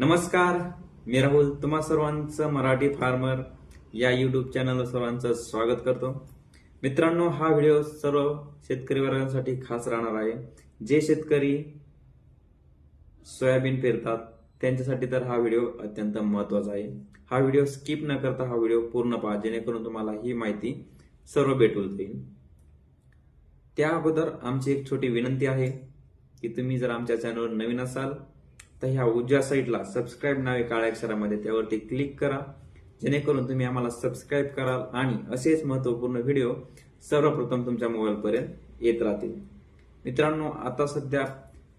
नमस्कार मी राहुल. तुम्हा सर्वांचं मराठी फार्मर या युट्यूब चॅनल सर्वांचं स्वागत करतो. मित्रांनो हा व्हिडिओ सर्व शेतकरी वर्गांसाठी खास राहणार आहे. जे शेतकरी सोयाबीन पेरतात त्यांच्यासाठी तर हा व्हिडिओ अत्यंत महत्त्वाचा आहे. हा व्हिडिओ स्किप न करता हा व्हिडिओ पूर्ण पहा जेणेकरून तुम्हाला ही माहिती सर्व भेटून जाईल. त्या अगोदर आमची एक छोटी विनंती आहे की तुम्ही जर आमच्या चॅनलवर नवीन असाल तर ह्या उजव्या साईडला सबस्क्राईब नावे काळ्या अक्षरामध्ये त्यावरती क्लिक करा. जेणेकरून तुम्ही आम्हाला सबस्क्राईब कराल आणि असेच महत्त्वपूर्ण व्हिडिओ सर्वप्रथम तुमच्या मोबाईलपर्यंत येत राहतील. मित्रांनो आता सध्या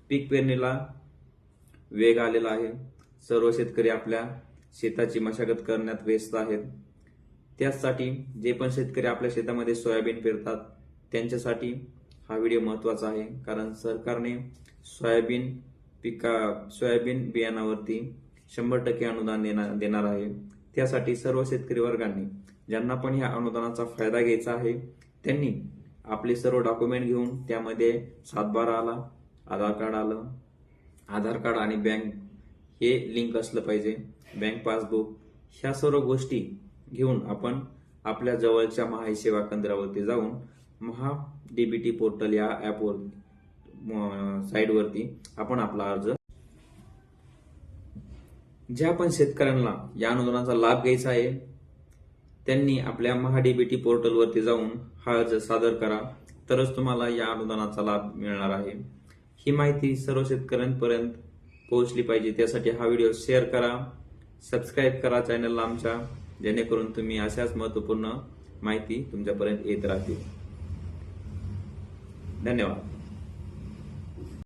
पीक पेरणीला वेग आलेला आहे. सर्व शेतकरी आपल्या शेताची मशागत करण्यात व्यस्त आहेत. त्याचसाठी जे पण शेतकरी आपल्या शेतामध्ये सोयाबीन पेरतात त्यांच्यासाठी हा व्हिडिओ महत्त्वाचा आहे. कारण सरकारने सोयाबीन पिका सोयाबीन बियाणावरती शंभर टक्के अनुदान देणार देणार आहे. त्यासाठी सर्व शेतकरी वर्गांनी ज्यांना पण या अनुदानाचा फायदा घ्यायचा आहे त्यांनी आपले सर्व डॉक्युमेंट घेऊन त्यामध्ये सातबारा आला आधार कार्ड आलं. आधार कार्ड आणि बँक हे लिंक असलं पाहिजे. बँक पासबुक ह्या सर्व गोष्टी घेऊन आपण आपल्या जवळच्या महाई सेवा केंद्रावरती जाऊन महा डीबीटी पोर्टल या ॲपवर साईडवरती आपण आपला अर्ज. ज्या पण शेतकऱ्यांना या अनुदानाचा लाभ घ्यायचा आहे त्यांनी आपल्या महाडीबीटी पोर्टलवरती जाऊन हा अर्ज सादर करा. तरच तुम्हाला या अनुदानाचा लाभ मिळणार आहे. ही माहिती सर्व शेतकऱ्यांपर्यंत पोहोचली पाहिजे. त्यासाठी हा व्हिडिओ शेअर करा सबस्क्राईब करा चॅनलला आमच्या जेणेकरून तुम्ही अशाच महत्त्वपूर्ण माहिती तुमच्यापर्यंत येत राहतील. धन्यवाद.